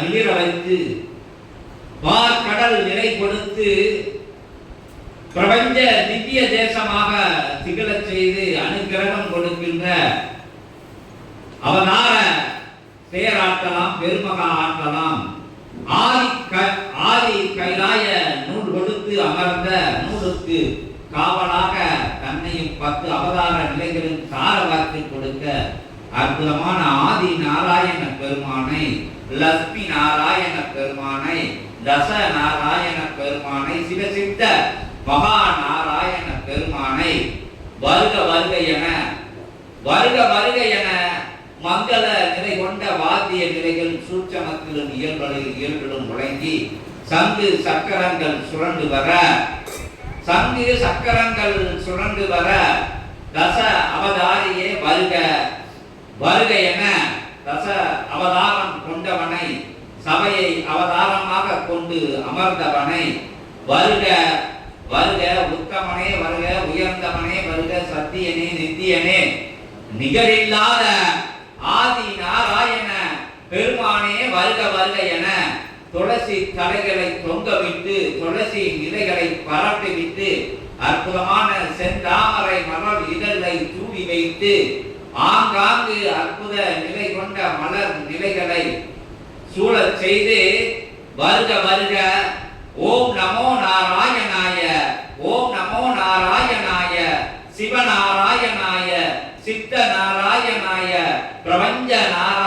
மிளிர வைத்து கடல் நிலை கொடுத்து பிரபஞ்ச திவ்ய தேசமாக திகழச் செய்து அனுக்கிரகம் கொடுக்கின்ற அவனார பேராட்டலாம் பெருமகா ஆட்டலாம் ஆதி க- ஆதி கைலாய நூல் கொடுத்து அமர்ந்த நூலுக்கு காவலாக தன்னையும் பத்து அவதார நிலைகளும் சாரவாக்கி கொடுக்க அற்புதமான ஆதி நாராயண பெருமானை லட்சுமி நாராயண பெருமானை தச நாராயண பெருமானை சிவசித்த மகா நாராயண பெருமானை வருக வருக என வருக வருக என மங்கள நிலை கொண்ட வாத்திய நிலைகள் சூட்சமத்திலும் இயல்பலில் இயல்பிலும் முழங்கி சங்கு சக்கரங்கள் சுரண்டு வர சங்கு சக்கரங்கள் சுரண்டு வர தச அவதாரியே வருக வருக என தச அவதாரம் கொண்டவனை சபையை அவதாரமாக கொண்டு அமர்ந்தவனை வருக வருக உத்தமனே வருக உயர்ந்தவனே வருக சத்தியனே நித்தியனே. நிகரில்லாத ஆதி நாராயண பெருமானே வருக வருக என துளசி தலைகளை தொங்கவிட்டு துளசி இலைகளை பரப்பிவிட்டு அற்புதமான செந்தாமரை மலர் இதழை தூவி வைத்து ஆங்காங்கு அற்புத நிலை கொண்ட மலர் நிலைகளை சூழச் செய்து வருக வருக ஓம் நமோ நாராயணாய ஓம் நமோ நாராயணாய சிவநாராயணாய சித்த நாராயணாய பிரபஞ்ச நாராயண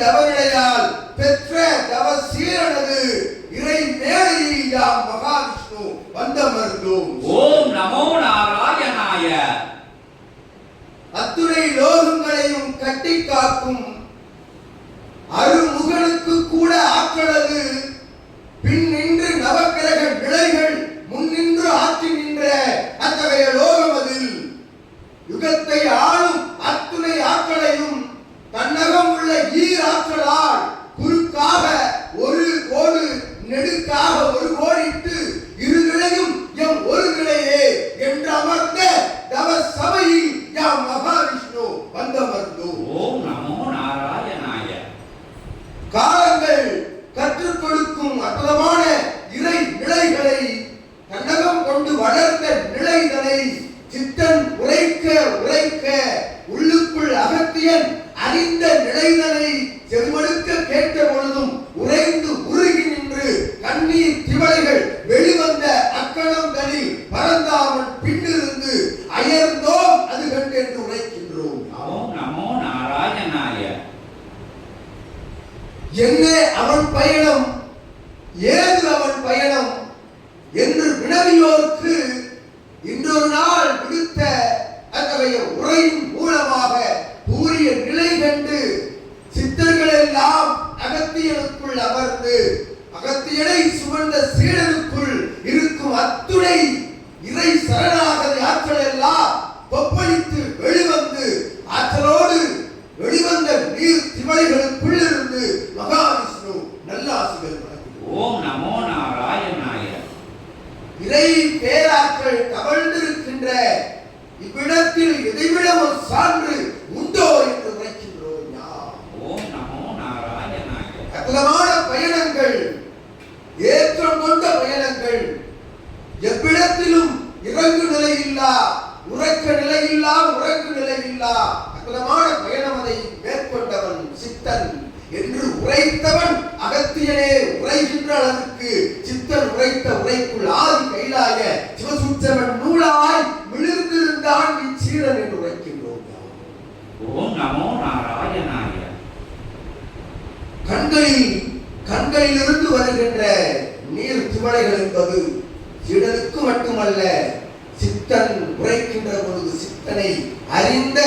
தவநிலையால் பெற்ற தவ சீரனது இறை மேலையில் யாம் மகாவிஷ்ணு வந்தமர்ந்தோம். ஓம் நமோ நாராயணாய. அத்துணை லோகங்களையும் கட்டி காக்கும் அருமுகனுக்கு கூட ஆற்றலது. பின் நின்று நவக்கிரக நிலைகள் முன் நின்று ஆற்றி நின்ற அத்தகைய லோகம் அதில் யுகத்தை ஆளும் அத்துணை ஆற்றலையும் தன்னகம் உள்ள ஈராற்றலால் குறுக்காக ஒரு கோடு நெடுக்காக ஒரு ஒளியின் மூலமாக கூறிய நிலை கண்டு சித்தர்கள் எல்லாம் அகத்தியனுக்குள் அமர்ந்து அகத்தியனை சுமந்த சீடனுக்குள் இருக்கும் அத்துணை இறை சரணாகதி ஆற்றல் எல்லாம் கொப்பளித்து வெளிவந்து ஆற்றலோடு வெளிவந்த நீர் திவளைகளுக்குள் இருந்து மகாவிஷ்ணு நல்லாசிகள் ஓம் நமோ நாராயணாய. இறை பேராற்றல் கவழ்ந்து இடத்தில் எதைவிடவும் சான்று உண்டோ என்று உரைக்கின்றோம் யார்? பயணங்கள் ஏற்றம் கொண்ட பயணங்கள். எவ்விடத்திலும் இறங்கு நிலையில்லா இல்லா உறக்க நிலை இல்லா உறங்கு நிலை இல்லா பயணம் அதை மேற்கொண்டவன் சித்தன் என்று உரைத்தவன் அகத்தியனே உரைகின்ற அளவுக்கு சித்தன் உரைத்த உரைக்குள் ஆதி கைலாய சிவசுத்தவன் நூலாய் மிளிர் விழுந்திருந்தான் இச்சீரன் என்று உரைக்கின்றோம் ஓம் நமோ நாராயணாய. கண்களில் கண்களிலிருந்து வருகின்ற நீர் திவளைகள் என்பது சீடனுக்கு மட்டுமல்ல சித்தன் உரைக்கின்ற பொழுது சித்தனை அறிந்த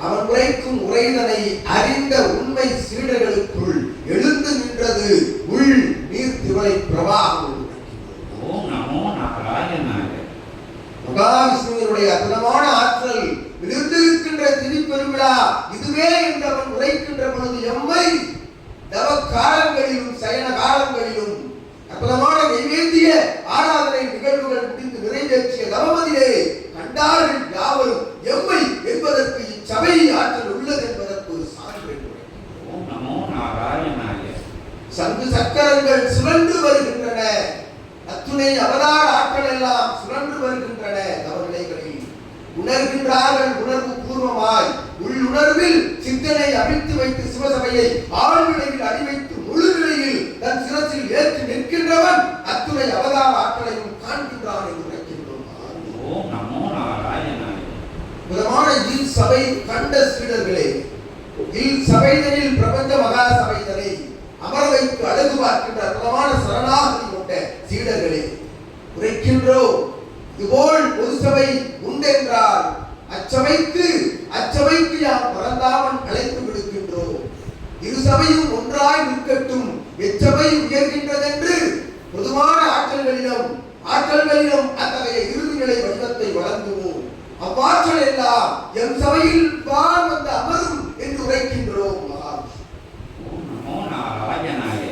அவன் உரைக்கும் உரைதனை அறிந்த உண்மை சீடர்களுக்குள் எழுந்து நின்றது உள் நீர் திவளை பிரவாகம் என்று உரைக்கின்றோம். ஓம் நமோ நாராயணாய மகாவிஷ்ணுவினுடைய அற்புதமான ஆற்றல் விழுந்திருக்கின்ற திருப்பெருவிழா இதுவே என்று அவன் உரைக்கின்ற பொழுது எம்மை தவ காலங்களிலும் சயன காலங்களிலும் அற்புதமான நைவேத்திய ஆராதனை நிகழ்வுகள் முடிந்து நிறைவேற்றிய தவமதிலே கண்டார்கள் யாவரும் எம்மை என்பதற்கு இச்சபை ஆற்றல் உள்ளது என்பதற்கு ஒரு சான்று. சங்கு சக்கரங்கள் சுழன்று வருகின்றன. அத்துணை அவதார ஆட்கள் எல்லாம் சுழன்று வருகின்றன. தவநிலைகளில் உணர்கின்றார்கள் உணர்வு பூர்வமாய். உள்ளுணர்வில் சித்தனை அவிழ்த்து வைத்து சிவசபையை ஆழ்நிலையில் அடிவைத்து முழு நிலையில் தன் சிரசில் ஏற்றி நிற்கின்றவன் அத்துணை அவதார ஆட்களையும் காண்கின்றான் என்று இல் சபை கண்ட சீடர்களே இல் சபைதனில் பிரபஞ்ச மகா சபைதனை அமர வைத்து அழகு பார்க்கின்ற அற்புதமான சரணாகதி சீடர்களே உரைக்கின்றோம் இதுபோல் பொது சபை உண்டென்றால் அச்சபைக்கு அச்சபைக்கு யார் பரந்தாமன் அழைத்து விடுக்கின்றோம் இரு சபையும் ஒன்றாய் நிற்கட்டும். எச்சபை உயர்கின்றதென்று பொதுவான ஆற்றல்களிலும் ஆற்றல்களிலும் அத்தகைய இறுதிநிலை வடிவத்தை வழங்குவோம். அவ்வாற்றல் எல்லாம் எம் சபையில் தான் வந்து அமரும் என்று உரைக்கின்றோம் மகாவிஷ்ணு. ஓம் நமோ நாராயணாய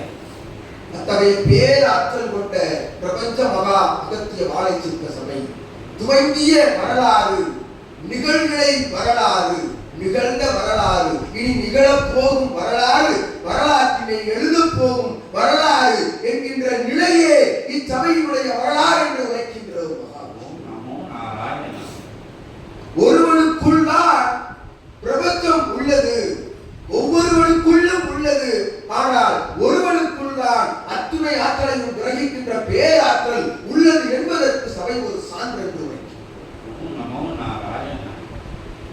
அத்தகைய பேராற்றல் கொண்ட பிரபஞ்ச மகா அகத்திய வாழை சித்த சபை. துவங்கிய வரலாறு நிகழ்நிலை வரலாறு நிகழ்ந்த வரலாறு இனி நிகழப் போகும் வரலாறு வரலாற்றினை எழுதப் போகும் வரலாறு என்கின்ற நிலையே இச்சபையினுடைய வரலாறு என்று உரைக்கின்றோம் மகாவிஷ்ணு. ஓம் நமோ நாராயணாய ஒருவனுக்குள் தான் பிரபஞ்சம் உள்ளது ஒவ்வொருவனுக்குள்ளும் உள்ளது ஆனால் ஒருவனுக்குள் தான் உண்மை ஆற்றல் என்று கிரகிக்கின்ற பேராற்றல் உள்ளது என்பதற்கு சபை ஒரு சான்று என்று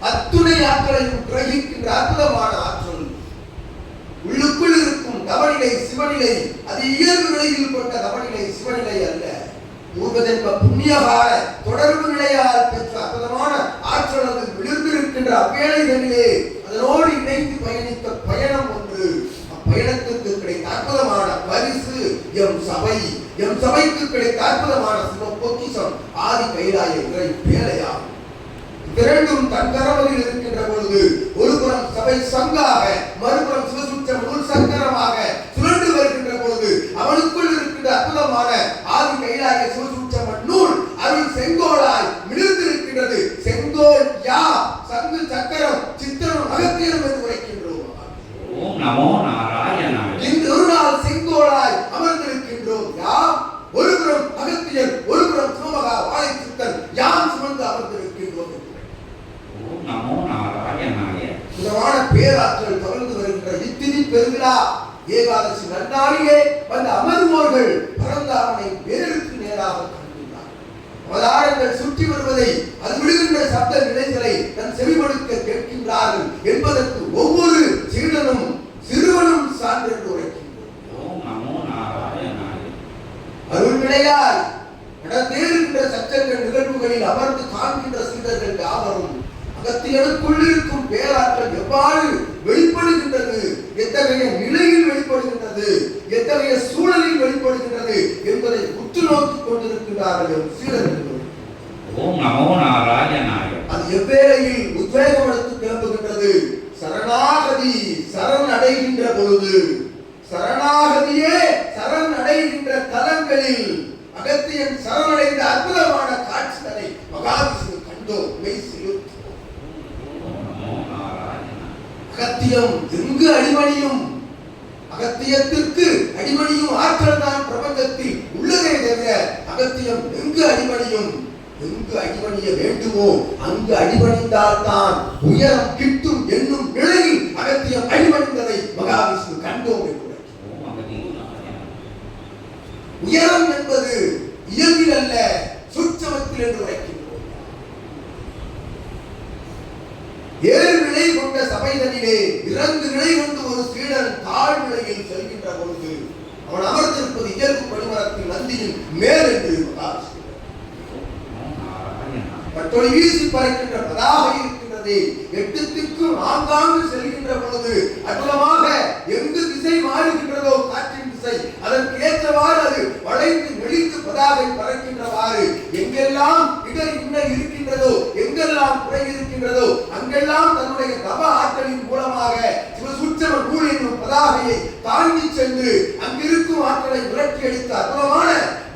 அத்துணை ஆற்றலையும் கிரகிக்கின்ற அற்புதமான ஆற்றல் உள்ளுக்குள் இருக்கும் தவநிலை சிவநிலை அது இயல்பு நிலையில் கொண்ட தவநிலை சிவநிலை அல்ல. பூர்வதென்ப புண்ணியகார தொடர்பு நிலையால் பெற்ற அற்புதமான ஆற்றல் அது விழுந்திருக்கின்ற அவ்வேளைகளிலே அதனோடு இணைந்து பயணித்த பயணம் ஒன்று அப்பயணத்திற்கு கிடைத்த அற்புதமான பரிசு எம் எம் சபைக்கு கிடைத்த அற்புதமான சிவ பொக்கிஷம் ஆதி கைலாய இறை பேழையாகும் இரண்டும் தன் கரவலில் இருக்கின்ற பொழுது ஒரு புறம் சபை சங்காக மறுபுறம் சிவசுற்றம் உள் சங்கரமாக சுழன்று வருகின்ற பொழுது அவனுக்குள் இருக்கின்ற அற்புதமான ஆதி கைலாய சிவசுற்றம் நூல் அருள் செங்கோலாய் மிளிர்ந்திருக்கின்றது. செங்கோல் யா சங்கு சக்கரம் சித்திரம் அகத்தியம் என்று உரைக்கின்றோம். ஓம் நமோ நாராயணாய இன்று ஒரு நாள் செங்கோலாய் அமர்ந்திருக்கின்றோம் யாம் ஒருபுறம் அகத்தியன் ஒருபுறம் சிவமகா வாழை சித்தன் யாம் சுமந்து அமர்ந்திருக்கின்றோம் என்று ஓம் நமோ நாராயணாய சுதமான பேராற்றல் தொடர்ந்து வருகின்ற இத்தினி பெருவிழா ஏகாதசி நன்னாளிலே வந்த அமர்வோர்கள் பரந்தாமனை வேருக்கு நேராக கண்டுள்ளார் அவதாரங்கள் சுற்றி வருவதை அது விடுகின்ற சப்த நிலைகளை தன் செவிமடுக்க கேட்கின்றார்கள் என்பதற்கு ஒவ்வொரு சீடனும் சிறுவனும் சான்று என்று உரைக்கின்றோம் ஓம் நமோ நாராயணாய அருள்நிலையாய் நடந்தேறுகின்ற சச்சங்கள் நிகழ்வுகளில் அமர்ந்து காண்கின்ற சீடர்கள் யாவரும் அகத்தியனுக்குள் இருக்கும் பேராற்றல் எவ்வாறு வெளிப்படுகின்றது? எத்தகைய நிலையில் வெளிப்படுகின்றது? எத்தகைய சூழலில் வெளிப்படுகின்றது என்பதை உற்று நோக்கிக் கொண்டிருக்கிறார்கள் எம் சீடர்கள். ஓம் நமோ நாராயணாய. அது எவ்வேளையில் உத்வேகம் எடுத்து கிளம்புகின்றது? சரணாகதி சரண் அடைகின்ற பொழுது. சரணாகதியே சரண் அடைகின்ற தலங்களில் அகத்தியன் சரணடைந்த அற்புதமான அகத்தியம் எங்கு அடிமணியும் அகத்தியத்திற்கு அடிமணியும் ஆற்றல் தான் பிரபஞ்சத்தில் உள்ளதே தவிர அகத்தியம் எங்கு அடிமணியும் எங்கு அடிபணிய வேண்டுமோ அங்கு அடிபணிந்தால்தான் உயரம் கிட்டும் என்னும் நிலையில் அகத்தியம் அடிபணிந்ததை மகாவிஷ்ணு கண்டோம் உயரம் என்பது இயல்பில் அல்ல சுற்றமத்தில் என்று உரைக்கும் ஏழு நிலை கொண்ட சபைதனிலே இரண்டு நிலை கொண்டு ஒரு சீடன் தாழ் நிலையில் செல்கின்ற பொழுது அவன் அமர்ந்திருப்பது இயல்பு பணிமரத்தின் நந்தியில் மேல் என்று கட்டொளி வீசி பறக்கின்ற பதாக இருக்கின்றது. எட்டு திக்கு நான்காண்டு செல்கின்ற பொழுது அகலமாக எங்கு திசை மாறுகின்றதோ காற்றின் திசை அதற்கு ஏற்றவாறு அது வளைந்து நெளித்து பதாகை பறக்கின்றவாறு. எங்கெல்லாம் இடர் இன்ன இருக்கின்றதோ எங்கெல்லாம் குறை இருக்கின்றதோ அங்கெல்லாம் தன்னுடைய தப ஆற்றலின் மூலமாக சிவசூட்சம நூல் என்னும் பதாகையை தாங்கி சென்று அங்கிருக்கும் ஆற்றலை விரட்டி அடித்த அற்புதமான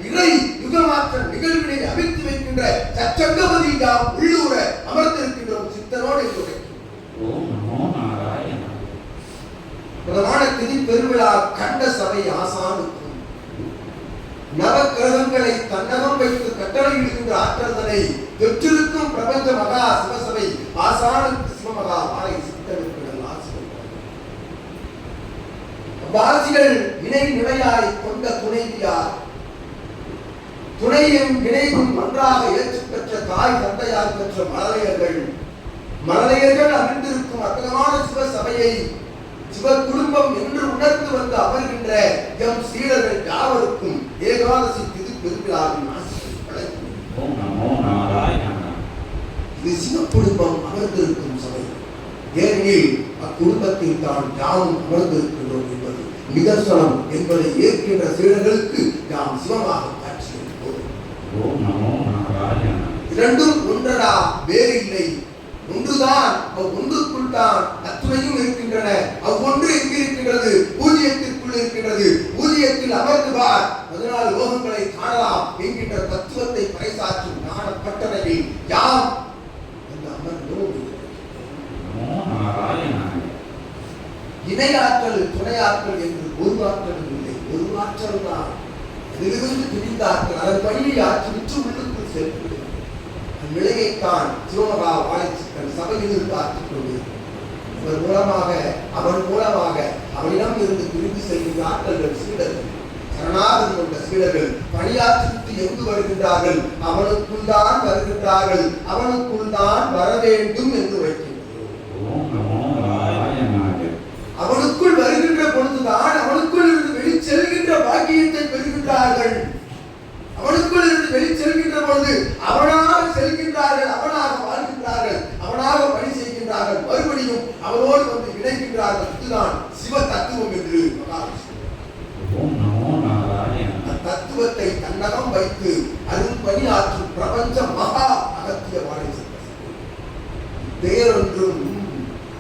இறை யுகமாற்றல் நிகழ்வினை அமைத்து வைக்கின்ற சச்சங்கபதி யாம் உள்ளூர அமர்ந்திருக்கின்றோம் சித்தனோடு நாராயணா பிரதான திதி பெருவிழா கண்ட சபை ஆசானுக்கும் நவகிரகங்களை தன்னகம் வைத்து கட்டளையிடுகின்ற ஆற்றல்தனை பெற்றிருக்கும் பிரபஞ்ச மகா சிவசபை ஆசானுக்கு சிவமகா மாலை சித்தனுக்கு ஆசிரியர். வாசிகள் இணை நிலையாய் கொண்ட துணைவியார் துணையும் இணையும் ஒன்றாக ஏற்றுப் பெற்ற தாய் தந்தையார் பெற்ற மலரையர்கள். மலரையர்கள் அமர்ந்திருக்கும் அற்புதமான சிவ சிவ குடும்பம் என்று உணர்ந்து வந்து அமர்கின்ற எம் சீடர்கள் யாவருக்கும் ஏகாதசி திரு பெருவிழாவின் ஆசிரியர் வழங்கும். ஓம் நமோ நாராயணா இது சிவ குடும்பம் அமர்ந்திருக்கும் சபை. ஏனெனில் அக்குடும்பத்தில் தான் யாவும் அமர்ந்திருக்கின்றோம் என்பது நிதர்சனம் என்பதை ஏற்கின்ற சீடர்களுக்கு நாம் சிவமாக நாராயணா இரண்டும் ஒன்றடா வேறில்லை. ஒன்றுதான் ஒன்றுக்குள் தான் அத்துணையும் இருக்கின்றன. அவ்வொன்று எங்கு இருக்கின்றது? பூஜ்யத்திற்குள் இருக்கின்றது. பூஜ்யத்தில் அமர்ந்து பார். பதினாலு லோகங்களை காணலாம் என்கின்ற தத்துவத்தை பறைசாற்றும் ஞானப்பட்டறையில் யாம் அந்த அமர்ந்தோம் நமோ நாராயணா இணையாற்றல் துணையாற்றல் என்று ஒரு ஆற்றலும் இல்லை. ஒரு ஆற்றல் தான். அதிலிருந்து பிரிந்த ஆற்றல் அதன் வழியை ஆற்றி விற்று உள்ளுக்குள் செல்கிறது அந்நிலையைத்தான் சிவமகா வாழைச்சிக்கன் சபையில் பார்த்துக் கொண்டிருக்கிறார் இவர் மூலமாக அவன் மூலமாக அவனிடம் இருந்து திரும்பி செல்லும் ஆற்றல்கள் சீடர்கள் சரணாகதி கொண்ட சீடர்கள் பணியாற்றிவிட்டு எங்கு வருகின்றார்கள்? அவனுக்குள் தான் வருகின்றார்கள். அவனுக்குள் தான் வர வேண்டும் என்று வைக்கின்றோம் அவனுக்குள் வருகின்ற பொழுதுதான் அவனுக்குள் இருந்து வெளிச்செல்கின்ற பாக்கியத்தை பெறுகின்றார்கள். அவனுக்குள் இருந்து வெளி செல்கின்ற பொழுது அவனாக செல்கின்றார்கள் அவனாக வாழ்கின்றார்கள் அவனாக பணி செய்கின்றார்கள். மறுபடியும் அவனோடு வந்து இணைகின்றார்கள். இதுதான் சிவ தத்துவம் என்று தத்துவத்தை தன்னகம் வைத்து அருள் பணியாற்றும் பிரபஞ்ச மகா அகத்திய வாழை பேரொன்றும்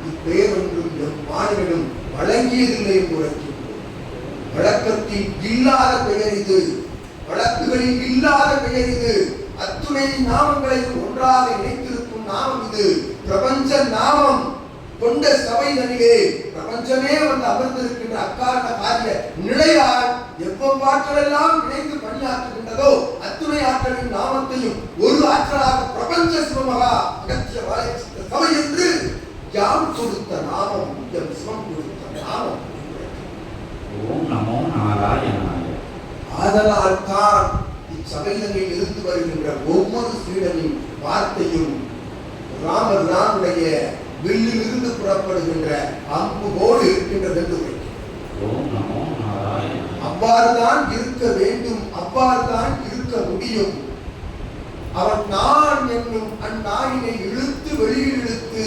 இப்பேரொன்றும் எம் மாநிலம் வழங்கியதில்லை உரைக்கின்றோம். வழக்கத்தில் இல்லாத பெயர் இது. வழக்குகளில் இல்லாத பெயர் இது. அத்துணை நாமங்களையும் ஒன்றாக இணைத்திருக்கும் நாமம் இது. பிரபஞ்ச நாமம் கொண்ட சபை நடிகே பிரபஞ்சமே வந்து அமர்ந்திருக்கின்ற அக்காரண காரிய நிலையால் எவ்வளவாற்றலெல்லாம் இணைந்து பணியாற்றுகின்றதோ அத்துணை ஆற்றலின் நாமத்தையும் ஒரு ஆற்றலாக பிரபஞ்ச சிவமகா அகத்திய சபை என்று யாம் கொடுத்த நாமம் எம் சிவம் கொடுத்த நாமம். ஓம் நமோ நாராயணா ஆதலால் தான் இருந்து வருகின்ற ஒவ்வொரு சீடனின் வார்த்தையும் ராமர் ராமுடைய வில்லிலிருந்து புறப்படுகின்ற அம்பு போல் இருக்கின்றது என்று அவ்வாறுதான் இருக்க வேண்டும் அவ்வாறுதான் இருக்க முடியும். அவன் நான் என்னும் அந்நாயினை இழுத்து வெளியில் இழுத்து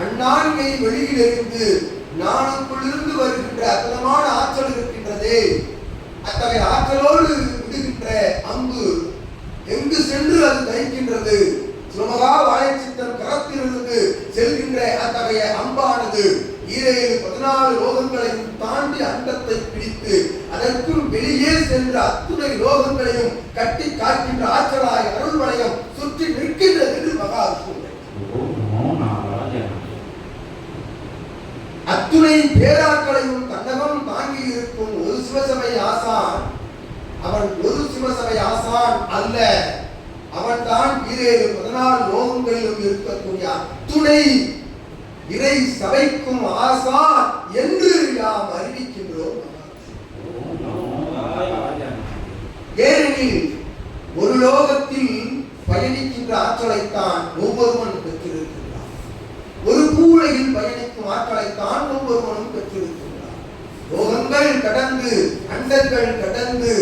அந்நாயினை வெளியில் எறிந்து நானுக்குள்ளிருந்து வருகின்ற அற்புதமான ஆற்றல் இருக்கின்றதே. அத்தகைய ஆற்றலோடு விடுகின்ற அம்பு எங்கு சென்று அது தைக்கின்றது சுமகா வாழைச்சித்தன் கரத்திலிருந்து செல்கின்ற அத்தகைய அம்பானது ஈரேழு பதினாலு லோகங்களையும் தாண்டி அண்டத்தை பிடித்து அதற்கும் வெளியே சென்ற அத்துணை லோகங்களையும் கட்டி காக்கின்ற ஆற்றலாய் அருள் வளையம் சுற்றி நிற்கின்றது என்று மகாவிஷ்ணு அத்துணை பேராக்களையும் தன்னகம் தாங்கி இருக்கும் சிவசபை ஆசான். அவன் ஒரு சிவசபை ஆசான் அல்ல. அவன் தான் ஈரேழு பதினாலு லோகங்களிலும் இருக்கக்கூடிய அத்துணை இறை சபைக்கும் ஆசான் என்று நாம் அறிவிக்கின்றோம். ஏனெனில் ஒரு லோகத்தில் பயணிக்கின்ற ஆற்றலைத்தான் ஒவ்வொருவன் பெற்றிருக்கின்றான். ஒரு கூலையில் பயணிக்கும் ஆற்றலைத்தான் ஒவ்வொருவனும் பெற்றிருக்கிறான் லோகங்கள் கடந்து அண்டங்கள் கடந்து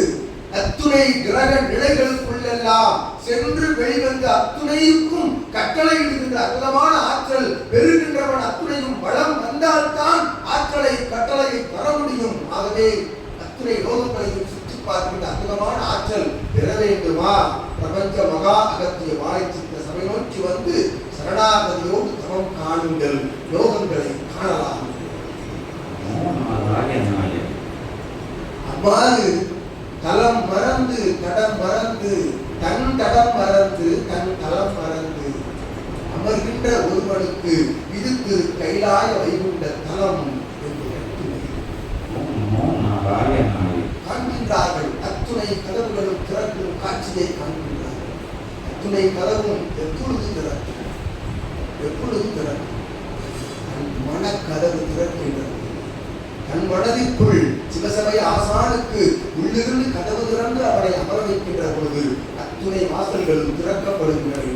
அத்துணை கிரக நிலைகளுக்குள்ளெல்லாம் சென்று வெளிவந்த அத்துணைக்கும் கட்டளையிடுகின்ற அற்புதமான ஆற்றல் பெறுகின்றவன் அத்துணையும் வளம் வந்தால்தான் ஆற்றலை கட்டளையை பெற முடியும். ஆகவே அத்துணை லோகங்களையும் சுற்றி பார்க்கின்ற அற்புதமான ஆற்றல் பெற வேண்டுமா? பிரபஞ்ச மகா அகத்திய வாய்ச்சித்த சபை நோக்கி வந்து சரணாகதியோடு தவம் காணுங்கள் லோகங்களை காணலாம் நமோ நாராயணாய அவ்வாறு தலம் மறந்து தடம் மறந்து தன் தடம் மறந்து தன் தலம் மறந்து அமர்கின்ற ஒருவனுக்கு இது திரு கைலாய வைகுண்ட தலம் காண்கின்றார்கள் அத்துணை கதவுகளும் திறக்கும் காட்சியை காண்கின்றார்கள். அத்துணை கதவும் எப்பொழுது திறக்கும்? எப்பொழுது திறக்கும்? தன் மனக்கதவு திறக்கின்றது. தன் மனதிற்குள் சிவசபை ஆசானுக்கு உள்ளிருந்து கதவு திறந்து அவனை அமர வைக்கின்ற பொழுது அத்துணை வாசல்களும் திறக்கப்படுகின்றன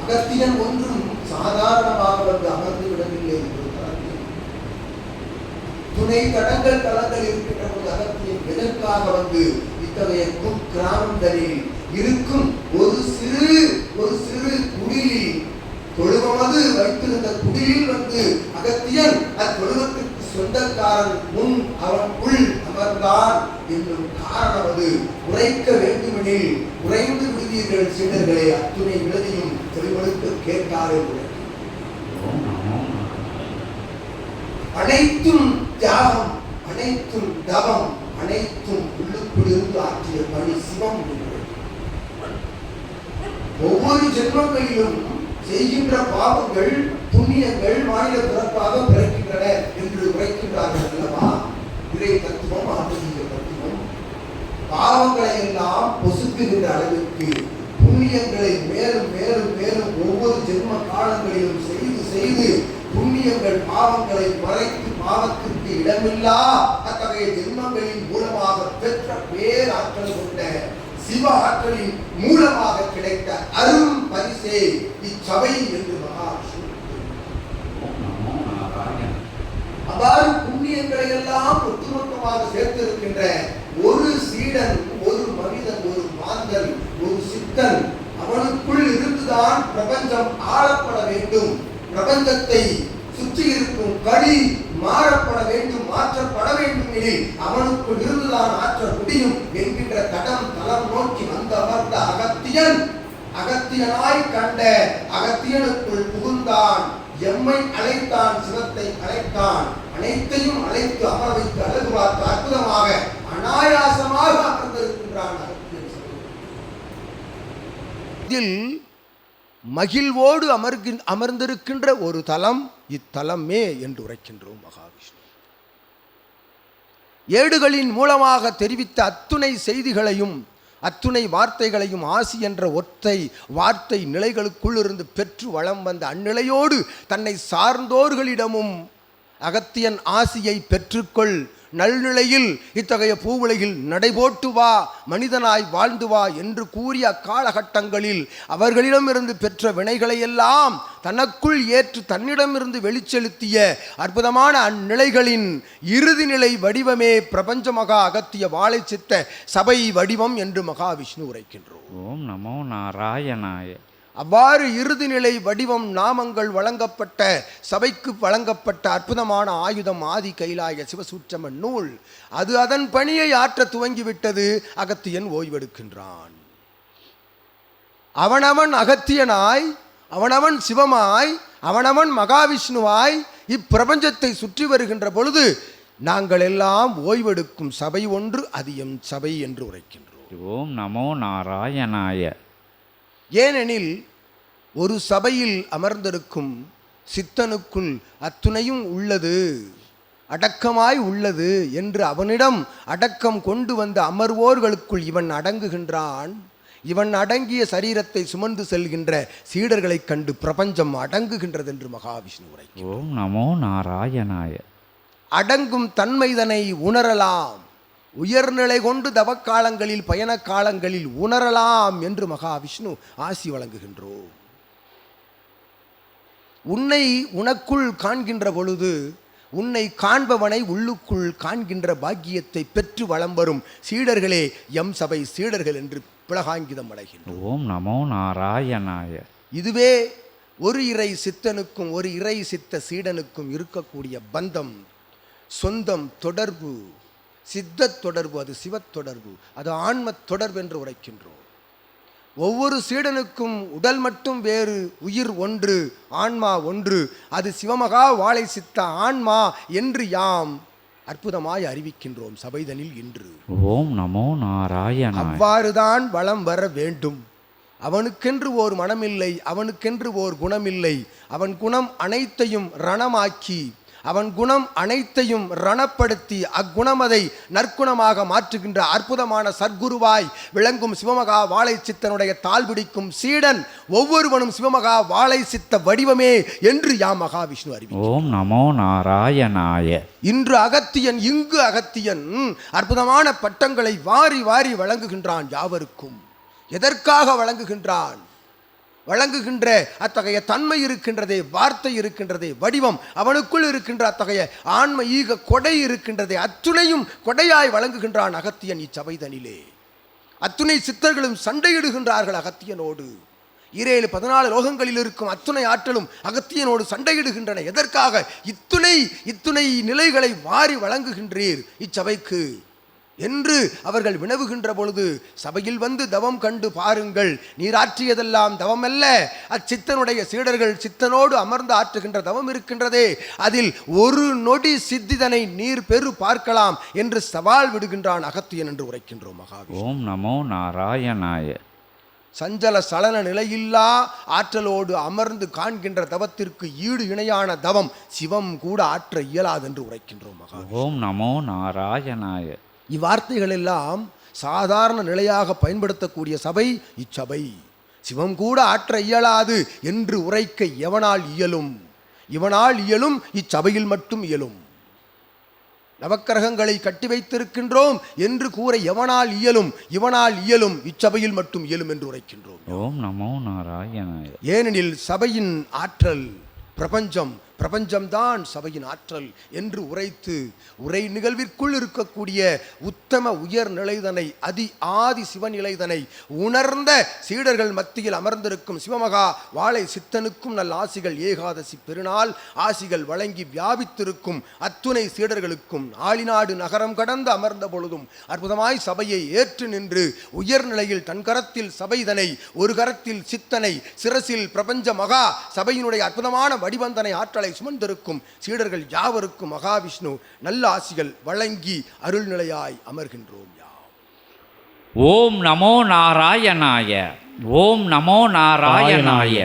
அகத்தியன் ஒன்றும் சாதாரணமாக வந்து அமர்ந்து விடவில்லை தளத்தில் துணை தடங்கள் தளங்கள் இருக்கின்ற போது அகத்தியன் எதற்காக வந்து இத்தகைய குக்கிராமங்களில் இருக்கும் ஒரு சிறு ஒரு சிறு குடிலில் தொழுவமது வைத்திருந்த குடிலில் வந்து அகத்தியன் அத்தொழுவத்திற்கு சொந்தக்காரன் முன் அவன் உள் அமர்ந்தான் என்னும் காரணமது. உரைக்க வேண்டுமெனில் உறைந்து விடுவீர்கள் சீடர்களே. அத்துணை விடுதியும் தெளிவெடுத்து கேட்டாரே அனைத்தும் தியாகம் அனைத்தும் தவம் அனைத்தும் உள்ளுக்குள்ளிருந்து ஆற்றிய பணி சிவம் ஒவ்வொரு ஜென்மங்களிலும் செய்கின்ற பாவங்கள் புண்ணியங்கள் மாநில பிறப்பாக பிறக்கின்றன என்று உரைக்கின்றார்கள் அல்லவா? இறை தத்துவம் ஆன்மீக தத்துவம். பாவங்களை எல்லாம் பொசுக்குகின்ற அளவிற்கு புண்ணியங்களை மேலும் மேலும் மேலும் ஒவ்வொரு ஜென்ம காலங்களிலும் செய்து செய்து புண்ணியங்கள் பாவங்களை மறைத்து பாவத்திற்கு இடமில்லா அத்தகைய ஜென்மங்களின் மூலமாக பெற்ற பேராற்றல் கொண்ட சிவ ஆற்றலின் மூலமாக கிடைத்த அரும் பரிசே சபை என்று மகாவிஷ்ணு. அவ்வாறு புண்ணியங்களை எல்லாம் ஒட்டுமொத்தமாக சேர்த்திருக்கின்ற ஒரு சீடன் ஒரு மனிதன் ஒரு மாந்தன் ஒரு சித்தன் அவனுக்குள் இருந்துதான் பிரபஞ்சம் ஆளப்பட வேண்டும். பிரபஞ்சத்தை சுற்றி இருக்கும் கடி மாறப்பட வேண்டும் மாற்றப்பட வேண்டும் எனில் அவனுக்குள் இருந்துதான் ஆற்ற முடியும் என்கின்ற தடம் தளம் நோக்கி வந்து அமர்ந்த அகத்தியன் அகத்தியனாய் கண்ட அகத்தியனுக்குள் புகுந்தான். எம்மை அழைத்தான் சிவத்தை அழைத்தான். அனைத்தையும் அழைத்து அமர வைத்து அழகு பார்த்து அற்புதமாக அனாயாசமாக அமர்ந்திருக்கின்றான் இதில் மகிழ்வோடு அமர்கின் அமர்ந்திருக்கின்ற ஒரு தலம் இத்தலமே என்று உரைக்கின்றோம் மகாவிஷ்ணு. ஏடுகளின் மூலமாக தெரிவித்த அத்துணை செய்திகளையும் அத்துணை வார்த்தைகளையும் ஆசி என்ற ஒற்றை வார்த்தை நிலைகளுக்குள் இருந்து பெற்று வளம் வந்த அந்நிலையோடு தன்னை சார்ந்தோர்களிடமும் அகத்தியன் ஆசியை பெற்றுக்கொள். நல்நிலையில் இத்தகைய பூவுலகில் நடைபோட்டு வா. மனிதனாய் வாழ்ந்து வா என்று கூறிய அக்காலகட்டங்களில் அவர்களிடமிருந்து பெற்ற வினைகளையெல்லாம் தனக்குள் ஏற்று தன்னிடமிருந்து வெளிச்செலுத்திய அற்புதமான அந்நிலைகளின் இறுதிநிலை வடிவமே பிரபஞ்ச மகா அகத்திய வாழை சித்த சபை வடிவம் என்று மகாவிஷ்ணு உரைக்கின்றோம். ஓம் நமோ நாராயணாய. அவ்வாறு இறுதிநிலை வடிவம் நாமங்கள் வழங்கப்பட்ட சபைக்கு வழங்கப்பட்ட அற்புதமான ஆயுதம் ஆதி கைலாய சிவசூற்றமன் நூல். அது அதன் பணியை ஆற்ற துவங்கிவிட்டது அகத்தியன் ஓய்வெடுக்கின்றான். அவனவன் அகத்தியனாய் அவனவன் சிவமாய் அவனவன் மகாவிஷ்ணுவாய் இப்பிரபஞ்சத்தை சுற்றி வருகின்ற பொழுது நாங்கள் எல்லாம் ஓய்வெடுக்கும் சபை ஒன்று அது எம் சபை என்று உரைக்கின்றோம். ஓம் நமோ நாராயணாய. ஏனெனில் ஒரு சபையில் அமர்ந்திருக்கும் சித்தனுக்குள் அத்துணையும் உள்ளது அடக்கமாய் உள்ளது என்று அவனிடம் அடக்கம் கொண்டு வந்த அமர்வோர்களுக்குள் இவன் அடங்குகின்றான். இவன் அடங்கிய சரீரத்தை சுமந்து செல்கின்ற சீடர்களைக் கண்டு பிரபஞ்சம் அடங்குகின்றது என்று மகாவிஷ்ணு உரை ஓம் நமோ நாராயணாய. அடங்கும் தன்மைதனை உணரலாம். உயர்நிலை கொண்டு தவக்காலங்களில் பயண காலங்களில் உணரலாம் என்று மகாவிஷ்ணு ஆசி வழங்குகின்றோம். உன்னை உனக்குள் காண்கின்ற பொழுது உன்னை காண்பவனை உள்ளுக்குள் காண்கின்ற பாக்கியத்தை பெற்று வலம் வரும் சீடர்களே எம் சபை சீடர்கள் என்று பிளகாங்கிதம் அடைகின்றோம். ஓம் நமோ நாராயணாய. இதுவே ஒரு இறை சித்தனுக்கும் ஒரு இறை சித்த சீடனுக்கும் இருக்கக்கூடிய பந்தம் சொந்தம் தொடர்பு சித்தத் தொடர்பு அது சிவத் தொடர்பு அது ஆன்மத் தொடர்பு என்று உரைக்கின்றோம். ஒவ்வொரு சீடனுக்கும் உடல் மட்டும் வேறு உயிர் ஒன்று ஆன்மா ஒன்று அது சிவமகா வாழை சித்த ஆன்மா என்று யாம் அற்புதமாய் அறிவிக்கின்றோம் சபைதனில் இன்று. ஓம் நமோ நாராயணாய. அவ்வாறுதான் வளம் வர வேண்டும். அவனுக்கென்று ஓர் மனமில்லை அவனுக்கென்று ஓர் குணமில்லை அவன் குணம் அனைத்தையும் ரணமாக்கி அவன் குணம் அனைத்தையும் ரணப்படுத்தி அக்குணம் அதை நற்குணமாக மாற்றுகின்ற அற்புதமான சர்க்குருவாய் விளங்கும் சிவமகா வாழை சித்தனுடைய தாள் பிடிக்கும் சீடன் ஒவ்வொருவனும் சிவமகா வாழை சித்த வடிவமே என்று யாம் மகாவிஷ்ணு அறிவி ஓம் நமோ நாராயணாய. இன்று அகத்தியன் இங்கு அகத்தியன் அற்புதமான பட்டங்களை வாரி வாரி வழங்குகின்றான் யாவருக்கும். எதற்காக வழங்குகின்றான்? வழங்குகின்ற அத்தகைய தன்மை இருக்கின்றதே வார்த்தை இருக்கின்றதே வடிவம் அவனுக்குள் இருக்கின்ற அத்தகைய ஆன்ம ஈக கொடை இருக்கின்றதே அத்துணையும் கொடையாய் வழங்குகின்றான் அகத்தியன் இச்சபைதனிலே. அத்துணை சித்தர்களும் சண்டையிடுகின்றார்கள் அகத்தியனோடு. இரேழு பதினாலு லோகங்களில் இருக்கும் அத்துணை ஆற்றலும் அகத்தியனோடு சண்டையிடுகின்றன. எதற்காக? இத்துணை இத்துணை நிலைகளை வாரி வழங்குகின்றீர் இச்சபைக்கு. என்று அவர்கள் வினவுகின்ற பொழுது சபையில் வந்து தவம் கண்டு பாருங்கள் நீர் ஆற்றியதெல்லாம் தவமல்ல. அச்சித்தனுடைய சீடர்கள் சித்தனோடு அமர்ந்து ஆற்றுகின்ற தவம் இருக்கின்றதே அதில் ஒரு நொடி சித்திதனை நீர் பெரு பார்க்கலாம் என்று சவால் விடுகின்றான் அகத்தியன் என்று உரைக்கின்றோம் மகாவி ஓம் நமோ நாராயணாய. சஞ்சல சலன நிலையில்லா ஆற்றலோடு அமர்ந்து காண்கின்ற தவத்திற்கு ஈடு இணையான தவம் சிவம் கூட ஆற்ற இயலாதென்று உரைக்கின்றோம் மகா ஓம் நமோ நாராயணாய. இவ்வார்த்தைகள் எல்லாம் சாதாரண நிலையாக பயன்படுத்தக்கூடிய சபை இச்சபை. சிவம் கூட ஆற்ற இயலாது என்று உரைக்க எவனால் இயலும்? இவனால் இயலும் இச்சபையில் மட்டும் இயலும். நவக்கிரகங்களை கட்டி வைத்திருக்கின்றோம் என்று கூற எவனால் இயலும்? இவனால் இயலும் இச்சபையில் மட்டும் இயலும் என்று உரைக்கின்றோம். ஓம் நமோ நாராயணாய. ஏனெனில் சபையின் ஆற்றல் பிரபஞ்சம் பிரபஞ்சம்தான் சபையின் ஆற்றல் என்று உரைத்து உரை நிகழ்விற்குள் இருக்கக்கூடிய உத்தம உயர் நிலைதனை அதி ஆதி சிவநிலைதனை உணர்ந்த சீடர்கள் மத்தியில் அமர்ந்திருக்கும் சிவமகா வாழை சித்தனுக்கும் நல்ல ஆசிகள் ஏகாதசி பெருநாள் ஆசிகள் வழங்கி வியாபித்திருக்கும் அத்துணை சீடர்களுக்கும் ஆளிநாடு நகரம் கடந்து அமர்ந்த பொழுதும் அற்புதமாய் சபையை ஏற்று நின்று உயர்நிலையில் தன் கரத்தில் சபைதனை ஒரு கரத்தில் சித்தனை சிரசில் பிரபஞ்ச மகா சபையினுடைய அற்புதமான வடிவந்தனை ஆற்றலை சுமந்திருக்கும் சீடர்கள் யாவருக்கும் மகாவிஷ்ணு நல்ல ஆசிகள் வழங்கி அருள்நிலையாய் அமர்கின்றோம் யாம். ஓம் நமோ நாராயணாய ஓம் நமோ நாராயணாய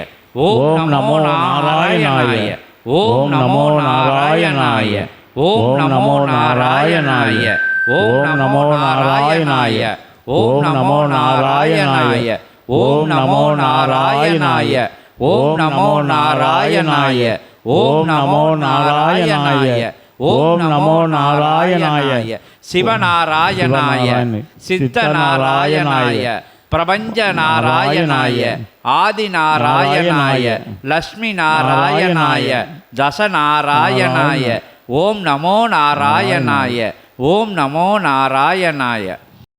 ஓம் நமோ நாராயணாய ஓம் நமோ நாராயணாய ஓம் நமோ நாராயணாய ஓம் நமோ நாராயணாய ஓம் நமோ நாராயணாய ஓம் நமோ நாராயணாய ஓம் நமோ நாராயணாய ஓம் நமோ நாராயணாய. ஓம் நமோ நாராயணாய. சிவநாராயணாய. சித்தநாராயணாய. பிரபஞ்ச நாராயணாய ஆதி நாராயணாய லக்ஷ்மி நாராயணாய தச நாராயணாய ஓம் நமோ நாராயணாய. ஓம் நமோ நாராயணாய.